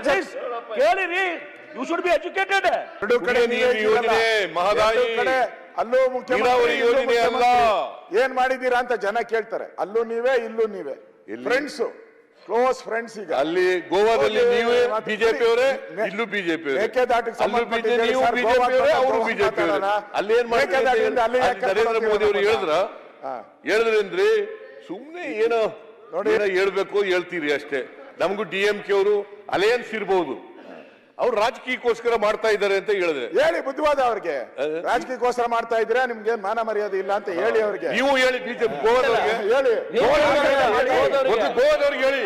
Please, ಕೇಳಿರಿ you should be educated ಎರಡು ಕಡೆ ನೀವೇ. ಯೋಜನೆ, ಮಹದಾಯಿ. ಕಡೆ ಅಲ್ಲೂ ಮುಖ್ಯಮಂತ್ರಿ ನೀರಾವರಿ ಇಲ್ಲೂ ಯೋಜನೆ ಅಲ್ಲ. ಮುಖ್ಯಮಂತ್ರಿ. ಏನ್ ಮಾಡಿದೀರಾ ಅಂತ ಜನ ಕೇಳ್ತಾರೆ ಅಲ್ಲೂ ನೀವೇ ಇಲ್ಲೂ ನೀವೇ? ಫ್ರೆಂಡ್ಸ್ ಕ್ಲೋಸ್ ಫ್ರೆಂಡ್ಸ್ ಈಗ ಅಲ್ಲಿ ಗೋವಾದಲ್ಲಿ ಹೋಗಿ ನೀವೇ ಮತ್ತೆ ಬಿಜೆಪಿ ಅವರೇ ಮೇ- ಇಲ್ಲೂ ಬಿಜೆಪಿ ಮೇಕೆದಾಟಿಗೆ ಅಲ್ಲೂ ಬಿಜೆಪಿ ನೀವು ಸರ್, ಬಿಜೆಪಿ ಅವರೇ ಅವರು ಅಂತ ಬಿಜೆಪಿ ಅವರೇ ಅಲ್ಲಿ ಏನ್ ಮಾಡ್ತಾರೆ ಮೇಕೆದಾಟಿಂದ ಅಲ್ಲಿ ಯಾಕೆ ನರೇಂದ್ರ ಮೋದಿ ಅವರು ಹೋಗೋಣ? ಹೇಳಿದ್ರ ಹಾ. ಹೇಳಿದ್ರೇನ್ರಿ ಸುಮ್ನೆ ಏನೋ ನೋಡಿ. ಏನೋ ಹೇಳ್ಬೇಕು ಹೇಳ್ತೀರಿ ಅಷ್ಟೇ ನಮಗೂ ಡಿ ಎಂ ಕೆ ಅವರು ಅಲಯನ್ಸ್ ಇರ್ಬೋದು. ಅವ್ರು ರಾಜಕೀಯಕ್ಕೋಸ್ಕರ ಮಾಡ್ತಾ ಇದ್ದಾರೆ ಅಂತ ಹೇಳಿದ್ರೆ ಹೇಳಿ ಬುದ್ಧಿವಾದ ಅವ್ರಿಗೆ ರಾಜಕೀಯಕ್ಕೋಸ್ಕರ ಮಾಡ್ತಾ ಇದ್ರೆ ನಿಮ್ಗೆ ಮಾನ ಮರ್ಯಾದೆ ಇಲ್ಲ ಅಂತ ಹೇಳಿ ಅವ್ರಿಗೆ ನೀವು ಹೇಳಿ ಬಿಜೆಪಿ ಗೋವಾದವ್ರಿಗೆ ಹೇಳಿ ಗೋವಾದವ್ರಿಗೆ ಹೇಳಿ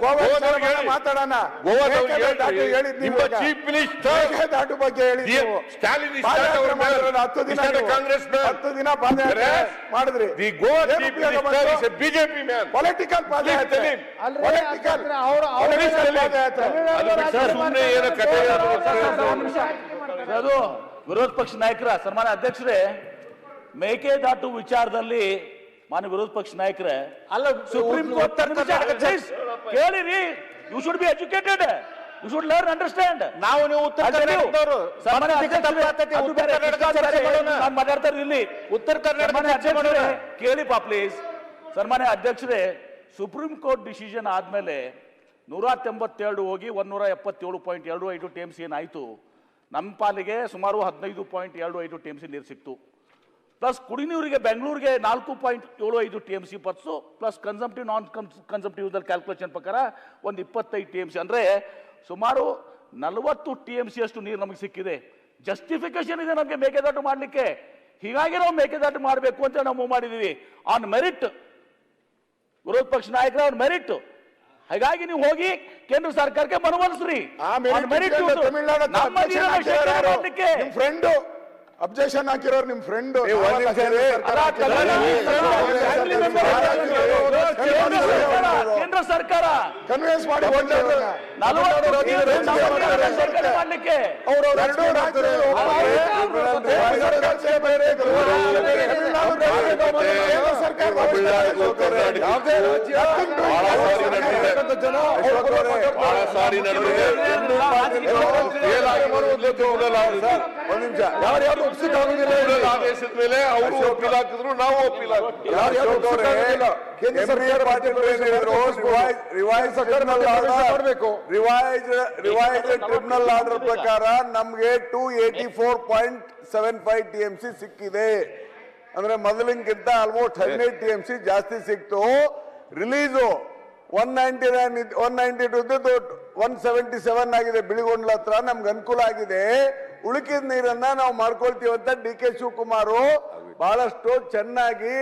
ಗೋವಾದವ್ರಿಗೆ ಹೇಳಿ. ಮಾತಾಡೋಣ. ಚೀಫ್ ಮಿನಿಸ್ಟರ್ ದಾಟು ಬಗ್ಗೆ ಹೇಳಿ. ಸ್ಟಾಲಿನ್. ಹತ್ತು ದಿನ ಕಾಂಗ್ರೆಸ್. ಹತ್ತು ದಿನ ಪಾದಯಾತ್ರೆ ಮಾಡಿದ್ರಿ the Goa chief minister is a BJP man political ಪಾದಯಾತ್ರೆ ಪೊಲಿಟಿಕಲ್ Please ಪಾದಯಾತ್ರೆ ಏನೋ ಅದು ವಿರೋಧ ಪಕ್ಷ ನಾಯಕರ ಸನ್ಮಾನ್ಯ ಅಧ್ಯಕ್ಷರೇ ಮೇಕೆದಾಟು ವಿಚಾರದಲ್ಲಿ ಮಾನ್ಯ ವಿರೋಧ ಪಕ್ಷ ನಾಯಕರೇ ಅಲ್ಲ ಸುಪ್ರೀಂ ಕೋರ್ಟ್ ಕೇಳಿರಿ. You should be educated you should learn understand ನಾವು ನೀವು ಉತ್ತರ ಕರ್ನಾಟಕದವರು. ಸನ್ಮಾನ್ಯ ಅದಕ್ಕೆ ತಪ್ಪಾಗ್ತೈತಿ. ಅದು ಉತ್ತರ ಬೇರೆ, ಕರ್ನಾಟಕ ಚರ್ಚೆ ಮಾಡೋಣ. ನಾನು ಮಾತಾಡ್ತಾ ಇರೋದು ಇಲ್ಲಿ. ಉತ್ತರ ಕರ್ನಾಟಕ ಕೇಳಿ ಪಾ ಪ್ಲೀಸ್ ಸನ್ಮಾನ್ಯ ಅಧ್ಯಕ್ಷರೇ ಸುಪ್ರೀಂ ಕೋರ್ಟ್ ಡಿಸಿಷನ್ ಆದ್ಮೇಲೆ ನೂರ ತೊಂಬತ್ತೆರಡು ಹೋಗಿ ಒಂದೂರ ಎಪ್ಪತ್ತೇಳು ಪಾಯಿಂಟ್ ಎರಡು ಐದು ಟಿ ಎಂ ಸಿ ಏನಾಯಿತು? ನಮ್ಮ ಪಾಲಿಗೆ ಸುಮಾರು ಹದಿನೈದು ಪಾಯಿಂಟ್ ಎರಡು ಐದು ಟಿ ಎಂ ಸಿ ನೀರು ಸಿಕ್ತು. ಪ್ಲಸ್ ಕುಡಿನೀರಿಗೆ ಬೆಂಗಳೂರಿಗೆ ನಾಲ್ಕು ಪಾಯಿಂಟ್ ಏಳು ಐದು T M C purse plus consumptive non consumptive calculation ಪ್ರಕಾರ ಒಂದು ಇಪ್ಪತ್ತೈದು ಟಿ ಎಂ ಸಿ ಅಂದರೆ ಸುಮಾರು ನಲವತ್ತು ಟಿ ಎಂ ಸಿ ಅಷ್ಟು ನೀರು ನಮಗೆ ಸಿಕ್ಕಿದೆ. ಜಸ್ಟಿಫಿಕೇಶನ್ ಇದೆ ನಮಗೆ ಮೇಕೆದಾಟು ಮಾಡಲಿಕ್ಕೆ. ಹೀಗಾಗಿ ನಾವು ಮೇಕೆದಾಟು ಮಾಡಬೇಕು ಅಂತ ನಾವು ಮಾಡಿದ್ದೀವಿ ಆನ್ ಮೆರಿಟ್ ವಿರೋಧ ಪಕ್ಷ ನಾಯಕರ ಆನ್ ಮೆರಿಟ್ ಹಾಗಾಗಿ ನೀವು ಹೋಗಿ ಕೇಂದ್ರ ಸರ್ಕಾರಕ್ಕೆ ಮನವೊಲಿಸ್ರಿ. ಫ್ರೆಂಡ್ ಅಬ್ಜೆಕ್ಷನ್ ಹಾಕಿರೋರು ನಿಮ್ ಫ್ರೆಂಡ್ ಕೇಂದ್ರ ಸರ್ಕಾರ ಕನ್ವಿನ್ಸ್ ಮಾಡಿ ಮಾಡ್ಲಿಕ್ಕೆ. ಎರಡು ಬಹಳ ಸಾರಿ ನಡೆದಿದೆ. ಒಂದ್ ನಿಮಿಷ. ಯಾರು ಯಾರು ಒಪ್ಸಿಕ್ಕಾಗುದಿಲ್ಲ ಕೂಡಲ ಆದೇಶದ ಮೇಲೆ ಅವರು ಒಪ್ಪಿಲ್ ಹಾಕಿದ್ರು ನಾವು ಒಪ್ಪಿಲ್ ಹಾಕಿದ್ರು ಯಾರು ಯಾರು ಕೇಂದ್ರ ಸರ್ಕಾರ ರಿವೈಸ್ ಮಾಡಬೇಕು. ರಿವೈಸ್ ರಿವೈಸ್ ಟ್ರಿಬ್ಯುನಲ್ ಆರ್ಡರ್ ಪ್ರಕಾರ ನಮ್ಗೆ two eighty four point seven five T M C ಸಿಕ್ಕಿದೆ. ಅಂದ್ರೆ ಮೊದಲಿನಕ್ಕಿಂತ ಆಲ್ಮೋಸ್ಟ್ ಹದಿನೈದು ಟಿ ಎಂ ಸಿ ಜಾಸ್ತಿ ಸಿಕ್ತು. Release one ninety nine one ninety two one seventy seven ಆಗಿದೆ ಬಿಳಿಗೊಂಡ್ಲ ಹತ್ರ ನಮ್ಗೆ ಅನುಕೂಲ ಆಗಿದೆ. ಉಳುಕಿದ ನೀರನ್ನ ನಾವು ಮಾಡ್ಕೊಳ್ತೀವಿ ಅಂತ ಡಿ ಕೆ ಶಿವಕುಮಾರು ಬಹಳಷ್ಟು ಚೆನ್ನಾಗಿ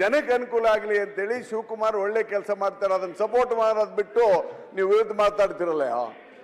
ಜನಕ್ಕೆ ಅನುಕೂಲ ಆಗಲಿ ಅಂತೇಳಿ ಶಿವಕುಮಾರ್ ಒಳ್ಳೆ ಕೆಲಸ ಮಾಡ್ತಾರೆ ಅದನ್ನ ಸಪೋರ್ಟ್ ಮಾಡೋದ್ ಬಿಟ್ಟು ನೀವು ವಿರುದ್ಧ ಮಾತಾಡ್ತಿರಲ್ಲ